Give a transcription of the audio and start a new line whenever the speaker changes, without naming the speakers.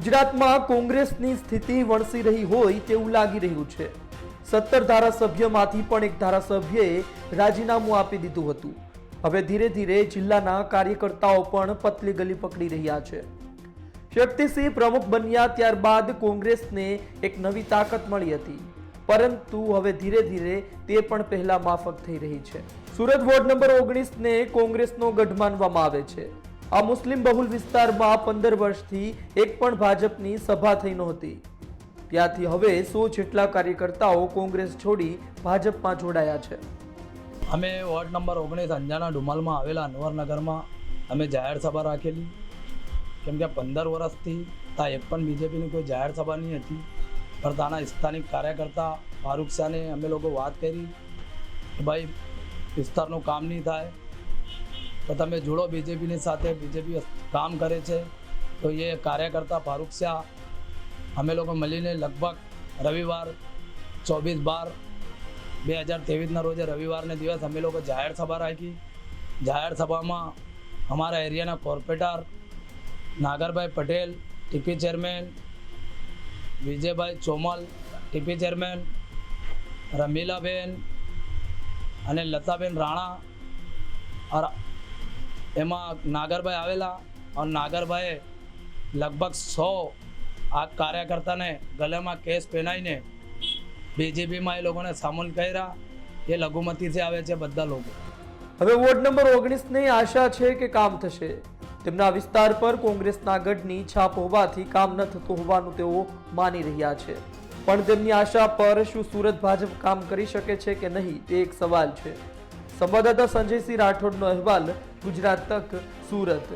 ગુજરાતમાં કોંગ્રેસની સ્થિતિ વણસી રહી હોય તેવું લાગી રહ્યું છે. સત્તર ધારાસભ્યમાંથી પણ એક ધારાસભ્યએ રાજીનામું આપી દીધું હતું. હવે ધીરે ધીરે જિલ્લાના કાર્યકર્તાઓ પણ પતલી ગલી પકડી રહ્યા છે. શક્તિસિંહ પ્રમુખ બન્યા ત્યારબાદ કોંગ્રેસને એક નવી તાકાત મળી હતી. પરંતુ હવે ધીરે ધીરે તે પણ પહેલા માફક થઈ રહી છે. સુરત વોર્ડ નંબર ઓગણીસને કોંગ્રેસનો ગઢ માનવામાં આવે છે. આ મુસ્લિમ બહુલ વિસ્તારમાં પંદર વર્ષથી એક પણ ભાજપની સભા થઈ નહોતી. ત્યાંથી હવે સો જેટલા કાર્યકર્તાઓ કોંગ્રેસ છોડી ભાજપમાં જોડાયા છે.
અમે વોર્ડ નંબર ઓગણીસ અંજાના ડુમાલમાં આવેલા અનવરનગરમાં અમે જાહેર સભા રાખેલી. કેમ કે પંદર વર્ષથી ત્યાં એક પણ બીજેપીની કોઈ જાહેર સભા નહીં હતી. પણ ત્યાંના સ્થાનિક કાર્યકર્તા ફારૂક શાહને અમે લોકો વાત કરી કે ભાઈ વિસ્તારનું કામ નહીં થાય. તો તમે જોડો બીજેપીની સાથે બીજેપી કામ કરે છે, તો એ કાર્યકર્તા ફારૂક શાહ, અમે લોકો મળીને લગભગ રવિવાર ચોવીસ બાર બે હજાર ત્રેવીસના રોજે રવિવારને દિવસ અમે લોકો જાહેર સભા રાખી. જાહેર સભામાં અમારા એરિયાના corporator Nagarbhai Patel, TP chairman Vijaybhai Chomal, TP chairman Ramilaben અને લતાબેન રાણા એમાં નાગરભાઈ આવેલા અને નાગરભાઈએ લગભગ સો આ કાર્યકર્તાને ગલેમાં કેસ પહેરાવીને બીજેપીમાં એ લોકોને સામેલ કર્યા. એ લઘુમતીથી આવે છે બધા લોકો.
હવે વોર્ડ નંબર ઓગણીસની આશા છે કે કામ થશે. તેમના વિસ્તાર પર કોંગ્રેસના ગઢની છાપ હોવાથી કામ ન થતું હોવાનું તેઓ માની રહ્યા છે. પણ તેમની આશા પર શું સુરત ભાજપ કામ કરી શકે છે કે નહીં, તે એક સવાલ છે. સંવાદદાતા સંજયસિંહ રાઠોડનો અહેવાલ ગુજરાત તક સુરત.